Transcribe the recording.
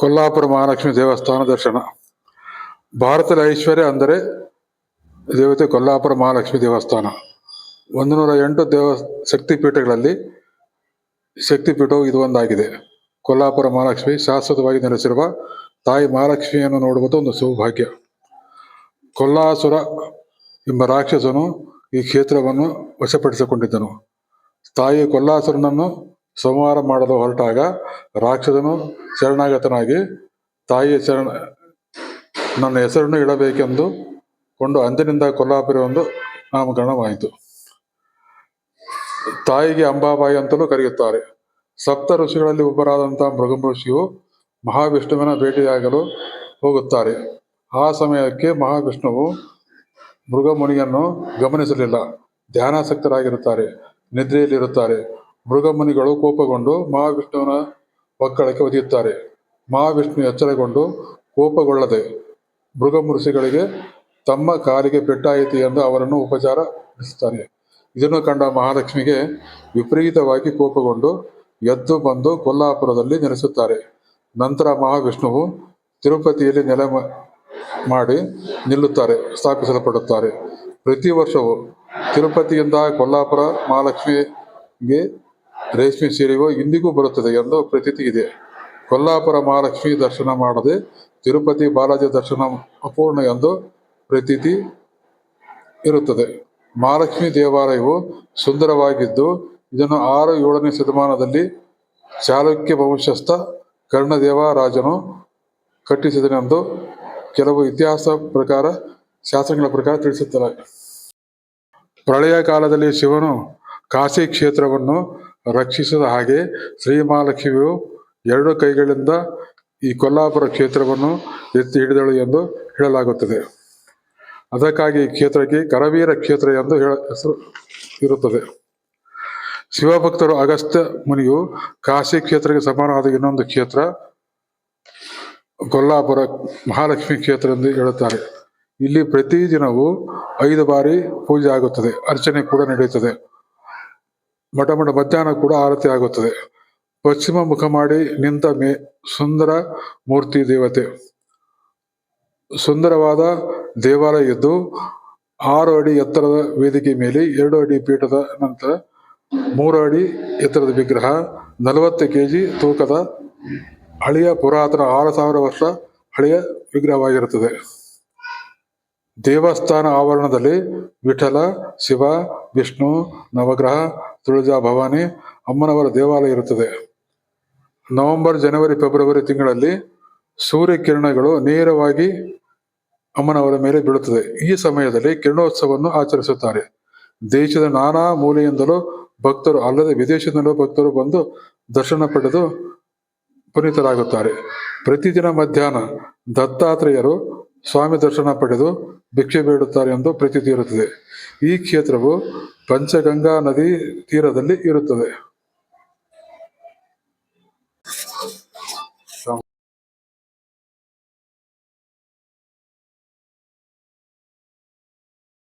ಕೊಲ್ಲಾಪುರ ಮಹಾಲಕ್ಷ್ಮಿ ದೇವಸ್ಥಾನ ದರ್ಶನ. ಭಾರತದ ಐಶ್ವರ್ಯ ಅಂದರೆ ದೇವತೆ ಕೊಲ್ಲಾಪುರ ಮಹಾಲಕ್ಷ್ಮಿ ದೇವಸ್ಥಾನ. ಒಂದು ನೂರ ಎಂಟು ದೇವ ಶಕ್ತಿಪೀಠಗಳಲ್ಲಿ ಶಕ್ತಿಪೀಠವು ಇದು ಒಂದಾಗಿದೆ ಕೊಲ್ಲಾಪುರ ಮಹಾಲಕ್ಷ್ಮಿ ಶಾಶ್ವತವಾಗಿ ನೆಲೆಸಿರುವ ತಾಯಿ ಮಹಾಲಕ್ಷ್ಮಿಯನ್ನು ನೋಡುವುದು ಒಂದು ಸೌಭಾಗ್ಯ. ಕೊಲ್ಲಾಸುರ ಎಂಬ ರಾಕ್ಷಸನು ಈ ಕ್ಷೇತ್ರವನ್ನು ವಶಪಡಿಸಿಕೊಂಡಿದ್ದನು. ತಾಯಿ ಕೊಲ್ಲಾಸುರನನ್ನು ಸಂಹಾರ ಮಾಡಲು ಹೊರಟಾಗ ರಾಕ್ಷಸನು ಶರಣಾಗತನಾಗಿ ತಾಯಿಯ ಶರಣ, ನನ್ನ ಹೆಸರನ್ನು ಇಡಬೇಕೆಂದು ಕೊಂಡು ಅಂದಿನಿಂದ ಕೊಲ್ಲಾಪುರ ಒಂದು ನಾಮಕರಣವಾಯಿತು. ತಾಯಿಗೆ ಅಂಬಾಬಾಯಿ ಅಂತಲೂ ಕರೆಯುತ್ತಾರೆ. ಸಪ್ತ ಋಷಿಗಳಲ್ಲಿ ಒಬ್ಬರಾದಂತಹ ಮೃಗಂ ಋಷಿಯು ಮಹಾವಿಷ್ಣುವಿನ ಭೇಟಿಯಾಗಲು ಹೋಗುತ್ತಾರೆ. ಆ ಸಮಯಕ್ಕೆ ಮಹಾವಿಷ್ಣುವು ಮೃಗಮುನಿಯನ್ನು ಗಮನಿಸಲಿಲ್ಲ. ಧ್ಯಾನಾಸಕ್ತರಾಗಿರುತ್ತಾರೆ. ನಿದ್ರೆಯಲ್ಲಿರುತ್ತಾರೆ. ಮೃಗಮುನಿಗಳು ಕೋಪಗೊಂಡು ಮಹಾವಿಷ್ಣುವಿನ ಒಕ್ಕಳಕ್ಕೆ ಒದೆಯುತ್ತಾರೆ. ಮಹಾವಿಷ್ಣು ಎಚ್ಚರಗೊಂಡು ಕೋಪಗೊಳ್ಳದೆ ಮೃಗಮುರುಷಿಗಳಿಗೆ ತಮ್ಮ ಕಾಲಿಗೆ ಪೆಟ್ಟಾಯಿತು ಎಂದು ಅವರನ್ನು ಉಪಚಾರ ನಡೆಸುತ್ತಾನೆ. ಇದನ್ನು ಕಂಡ ಮಹಾಲಕ್ಷ್ಮಿಗೆ ವಿಪರೀತವಾಗಿ ಕೋಪಗೊಂಡು ಎದ್ದು ಬಂದು ಕೊಲ್ಲಾಪುರದಲ್ಲಿ ನೆಲೆಸುತ್ತಾರೆ. ನಂತರ ಮಹಾವಿಷ್ಣುವು ತಿರುಪತಿಯಲ್ಲಿ ನೆಲೆ ಮಾಡಿ ನಿಲ್ಲುತ್ತಾರೆ, ಸ್ಥಾಪಿಸಲ್ಪಡುತ್ತಾರೆ. ಪ್ರತಿ ವರ್ಷವೂ ತಿರುಪತಿಯಿಂದ ಕೊಲ್ಲಾಪುರ ಮಹಾಲಕ್ಷ್ಮಿಗೆ ರೇಷ್ಮೆ ಸೀರೆಗೂ ಇಂದಿಗೂ ಬರುತ್ತದೆ ಎಂದು ಪ್ರತೀತಿ ಇದೆ. ಕೊಲ್ಲಾಪುರ ಮಹಾಲಕ್ಷ್ಮಿ ದರ್ಶನ ಮಾಡದೆ ತಿರುಪತಿ ಬಾಲಾಜಿ ದರ್ಶನ ಅಪೂರ್ಣ ಎಂದು ಪ್ರತೀತಿ ಇರುತ್ತದೆ. ಮಹಾಲಕ್ಷ್ಮಿ ದೇವಾಲಯವು ಸುಂದರವಾಗಿದ್ದು, ಇದನ್ನು ಆರು ಏಳನೇ ಶತಮಾನದಲ್ಲಿ ಚಾಲುಕ್ಯ ವಂಶಸ್ಥ ಕರ್ಣದೇವ ರಾಜನು ಕಟ್ಟಿಸಿದನೆಂದು ಕೆಲವು ಇತಿಹಾಸ ಪ್ರಕಾರ ಶಾಸನಗಳ ಪ್ರಕಾರ ತಿಳಿಸುತ್ತಾರೆ. ಪ್ರಳಯ ಕಾಲದಲ್ಲಿ ಶಿವನು ಕಾಶಿ ಕ್ಷೇತ್ರವನ್ನು ರಕ್ಷಿಸಿದ ಹಾಗೆ ಶ್ರೀ ಮಹಾಲಕ್ಷ್ಮಿಯು ಎರಡು ಕೈಗಳಿಂದ ಈ ಕೊಲ್ಲಾಪುರ ಕ್ಷೇತ್ರವನ್ನು ಎತ್ತಿ ಹಿಡಿದಳು ಎಂದು ಹೇಳಲಾಗುತ್ತದೆ. ಅದಕ್ಕಾಗಿ ಕ್ಷೇತ್ರಕ್ಕೆ ಕರವೀರ ಕ್ಷೇತ್ರ ಎಂದು ಹೇಳ ಹೆಸರು ಇರುತ್ತದೆ. ಶಿವಭಕ್ತರು ಅಗಸ್ತ್ಯ ಮುನಿಯು ಕಾಶಿ ಕ್ಷೇತ್ರಕ್ಕೆ ಸಮಾನವಾದ ಇನ್ನೊಂದು ಕ್ಷೇತ್ರ ಕೊಲ್ಲಾಪುರ ಮಹಾಲಕ್ಷ್ಮಿ ಕ್ಷೇತ್ರ ಎಂದು ಹೇಳುತ್ತಾರೆ. ಇಲ್ಲಿ ಪ್ರತಿ ದಿನವೂ ಐದು ಬಾರಿ ಪೂಜೆ ಆಗುತ್ತದೆ. ಅರ್ಚನೆ ಕೂಡ ನಡೆಯುತ್ತದೆ. ಮಠ ಮಧ್ಯಾಹ್ನ ಕೂಡ ಆರತಿ ಆಗುತ್ತದೆ. ಪಶ್ಚಿಮ ಮುಖ ಮಾಡಿ ನಿಂತ ಮೇ ಸುಂದರ ಮೂರ್ತಿ ದೇವತೆ. ಸುಂದರವಾದ ದೇವಾಲಯ ಇದ್ದು, ಆರು ಅಡಿ ಎತ್ತರದ ವೇದಿಕೆ ಮೇಲೆ ಎರಡು ಅಡಿ ಪೀಠದ ನಂತರ ಮೂರು ಅಡಿ ಎತ್ತರದ ವಿಗ್ರಹ, ನಲವತ್ತು ಕೆಜಿ ತೂಕದ ಹಳೆಯ ಪುರಾತನ ಆರು ಸಾವಿರ ವರ್ಷ ಹಳೆಯ ವಿಗ್ರಹವಾಗಿರುತ್ತದೆ. ದೇವಸ್ಥಾನ ಆವರಣದಲ್ಲಿ ವಿಠಲ, ಶಿವ, ವಿಷ್ಣು, ನವಗ್ರಹ, ತುಳಜಾ ಭವಾನಿ ಅಮ್ಮನವರ ದೇವಾಲಯ ಇರುತ್ತದೆ. ನವೆಂಬರ್, ಜನವರಿ, ಫೆಬ್ರವರಿ ತಿಂಗಳಲ್ಲಿ ಸೂರ್ಯ ಕಿರಣಗಳು ನೇರವಾಗಿ ಅಮ್ಮನವರ ಮೇಲೆ ಬೀಳುತ್ತದೆ. ಈ ಸಮಯದಲ್ಲಿ ಕಿರಣೋತ್ಸವವನ್ನು ಆಚರಿಸುತ್ತಾರೆ. ದೇಶದ ನಾನಾ ಮೂಲೆಯಿಂದಲೂ ಭಕ್ತರು, ಅಲ್ಲದೆ ವಿದೇಶದಿಂದಲೂ ಭಕ್ತರು ಬಂದು ದರ್ಶನ ಪಡೆದು ಪುನೀತರಾಗುತ್ತಾರೆ. ಪ್ರತಿದಿನ ಮಧ್ಯಾಹ್ನ ದತ್ತಾತ್ರೇಯರು ಸ್ವಾಮಿ ದರ್ಶನ ಪಡೆದು ಭಿಕ್ಷೆ ಬೇಡುತ್ತಾರೆ ಎಂದು ಪ್ರತೀತಿ ಇರುತ್ತದೆ ಈ ಕ್ಷೇತ್ರವು ಪಂಚಗಂಗಾ ನದಿ ತೀರದಲ್ಲಿ ಇರುತ್ತದೆ.